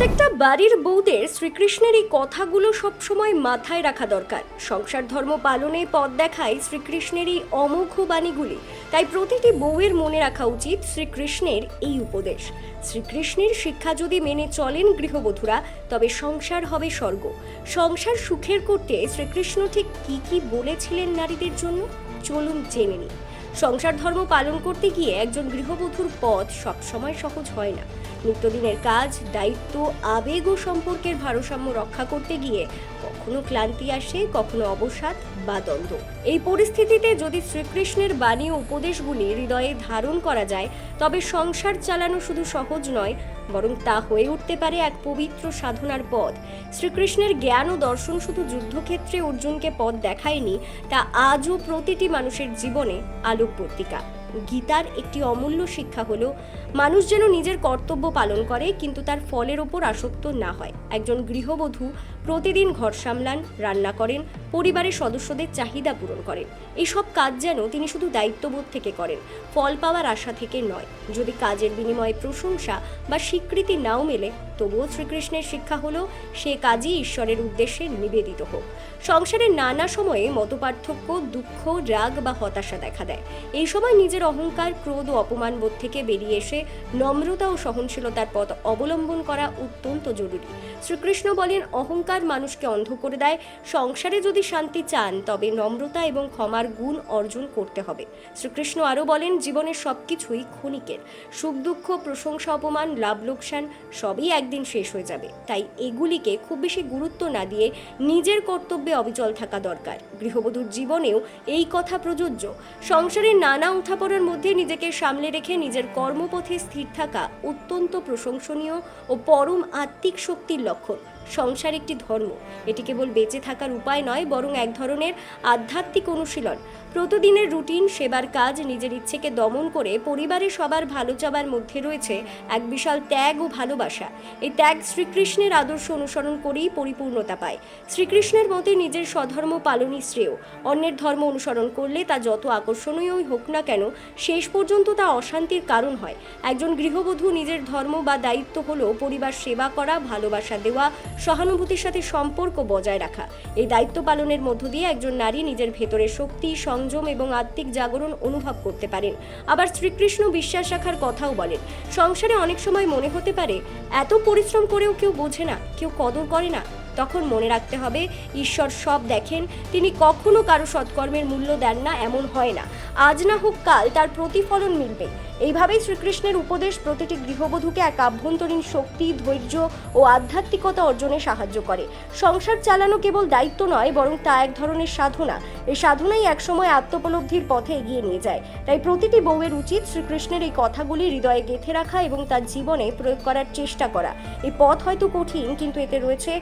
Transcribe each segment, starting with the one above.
প্রত্যেকটা বাড়ির বউদের শ্রীকৃষ্ণের এই কথাগুলো সবসময় মাথায় রাখা দরকার। সংসার ধর্ম পালনে পথ দেখায় শ্রীকৃষ্ণের এই অমোঘ বাণীগুলি। তাই প্রতিটি বউয়ের মনে রাখা উচিত শ্রীকৃষ্ণের এই উপদেশ। শ্রীকৃষ্ণের শিক্ষা যদি মেনে চলেন গৃহবধূরা, তবে সংসার হবে স্বর্গ। সংসার সুখের করতে শ্রীকৃষ্ণ ঠিক কি কি বলেছিলেন নারীদের জন্য? চলুন জেনে নিই। সংসার ধর্ম পালন করতে গিয়ে একজন গৃহবধূর পথ সবসময় সহজ হয় না। নিত্যদিনের কাজ, দায়িত্ব, আবেগ ও সম্পর্কের ভারসাম্য রক্ষা করতে গিয়ে কখনো ক্লান্তি আসে, কখনো অবসাদ বা দ্বন্দ্ব। এই পরিস্থিতিতে যদি শ্রীকৃষ্ণের বাণী ও উপদেশগুলি হৃদয়ে ধারণ করা যায়, তবে সংসার চালানো শুধু সহজ নয়, বরং তা হয়ে উঠতে পারে এক পবিত্র সাধনার পথ। শ্রীকৃষ্ণের জ্ঞান ও দর্শন শুধু যুদ্ধক্ষেত্রে অর্জুনকে পথ দেখায়নি, তা আজও প্রতিটি মানুষের জীবনে আলোক পত্রিকা গীতার একটি অমূল্য শিক্ষা হল, মানুষ যেন নিজের কর্তব্য পালন করে, কিন্তু তার ফলের ওপর আসক্ত না হয়। একজন গৃহবধূ প্রতিদিন ঘর সামলান, রান্না করেন পরিবারের সদস্যদের চাহিদা পূরণ করেন। এইসব কাজ যেন তিনি শুধু দায়িত্ববোধ থেকে করেন, ফল পাওয়ার আশা থেকে নয়। যদি কাজের বিনিময়ে প্রশংসা বা স্বীকৃতি নাও মেলে, তবুও শ্রীকৃষ্ণের শিক্ষা হলো, সে কাজই ঈশ্বরের উদ্দেশ্যে নিবেদিত হোক। সংসারের নানা সময়ে মতপার্থক্য, দুঃখ, রাগ বা হতাশা দেখা দেয়। এই সময় নিজের অহংকার, ক্রোধ ও অপমান বোধ থেকে বেরিয়ে এসে নম্রতা ও সহনশীলতার পথ অবলম্বন করা অত্যন্ত জরুরি। শ্রীকৃষ্ণ বলেন, অহংকার মানুষকে অন্ধ করে দেয়। সংসারে যদি শান্তি চান, তবে নম্রতা এবং ক্ষমার গুণ অর্জন করতে হবে। শ্রীকৃষ্ণ আরও বলেন, জীবনের সবকিছুই ক্ষণিকের। সুখ, দুঃখ, প্রশংসা, অপমান, লাভ, লোকসান সবই একদিন শেষ হয়ে যাবে। তাই এগুলিকে খুব বেশি গুরুত্ব না দিয়ে নিজের কর্তব্যে অবিচল থাকা দরকার। গৃহবধূর জীবনেও এই কথা প্রযোজ্য। সংসারের নানা উঠাপড়ার মধ্যে নিজেকে সামলে রেখে নিজের কর্মপথে স্থির থাকা অত্যন্ত প্রশংসনীয় ও পরম আত্মিক শক্তির লক্ষণ। সংসার একটি ধর্ম। এটি কেবল বেঁচে থাকার উপায় নয়, বরং এক ধরনের আধ্যাত্মিক অনুশীলন। প্রতিদিনের রুটিন, সেবার কাজ, নিজের ইচ্ছেকে দমন করে পরিবারের সবার ভালো চাবার মধ্যে রয়েছে এক বিশাল ত্যাগ ও ভালোবাসা। এই ত্যাগ শ্রীকৃষ্ণের আদর্শ অনুসরণ করেই পরিপূর্ণতা পায়। শ্রীকৃষ্ণের মতে নিজের স্বধর্ম পালনই শ্রেয়। অন্যের ধর্ম অনুসরণ করলে তা যত আকর্ষণীয়ই হোক না কেন, শেষ পর্যন্ত তা অশান্তির কারণ হয়। একজন গৃহবধূ নিজের ধর্ম বা দায়িত্ব হলো পরিবার সেবা করা, ভালোবাসা দেওয়া সহানুভূতির সাথে সম্পর্ক বজায় রাখা। এই দায়িত্ব পালনের মধ্য দিয়ে একজন নারী নিজের ভেতরে শক্তি, সংযম এবং আত্মিক জাগরণ অনুভব করতে পারেন। আবার শ্রীকৃষ্ণ বিশ্বাস রাখার কথাও বলেন। সংসারে অনেক সময় মনে হতে পারে, এত পরিশ্রম করেও কেউ বোঝে না, কেউ কদর করে না তখন মনে রাখতে হবে, ঈশ্বর সব দেখেন, তিনি কখনো কারও সৎকর্মের মূল্য দেন না, এমন হয় না। আজ না হোক কাল তার প্রতিফলন মিলবে। এইভাবেই শ্রীকৃষ্ণের উপদেশ প্রতিটি গৃহবধূকে এক আভ্যন্তরীণ শক্তি, ধৈর্য ও আধ্যাত্মিকতা অর্জনে সাহায্য করে। সংসার চালানো কেবল দায়িত্ব নয়, বরং তা এক ধরনের সাধনা। এই সাধনাই একসময় আত্মোপলব্ধির পথে এগিয়ে নিয়ে যায়। তাই প্রতিটি বউয়ের উচিত শ্রীকৃষ্ণের এই কথাগুলি হৃদয়ে গেঁথে রাখা এবং তার জীবনে প্রয়োগ করার চেষ্টা করা। এই পথ হয়তো কঠিন, কিন্তু এতে রয়েছে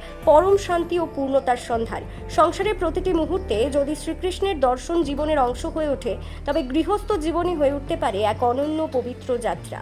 পরম শান্তি ও পূর্ণতার সন্ধান। সংসারের প্রতিটি মুহূর্তে যদি শ্রীকৃষ্ণের দর্শন জীবনের অংশ হয়ে ওঠে, তবে গৃহস্থ জীবনই হয়ে উঠতে পারে এক অনন্য পবিত্র যাত্রা।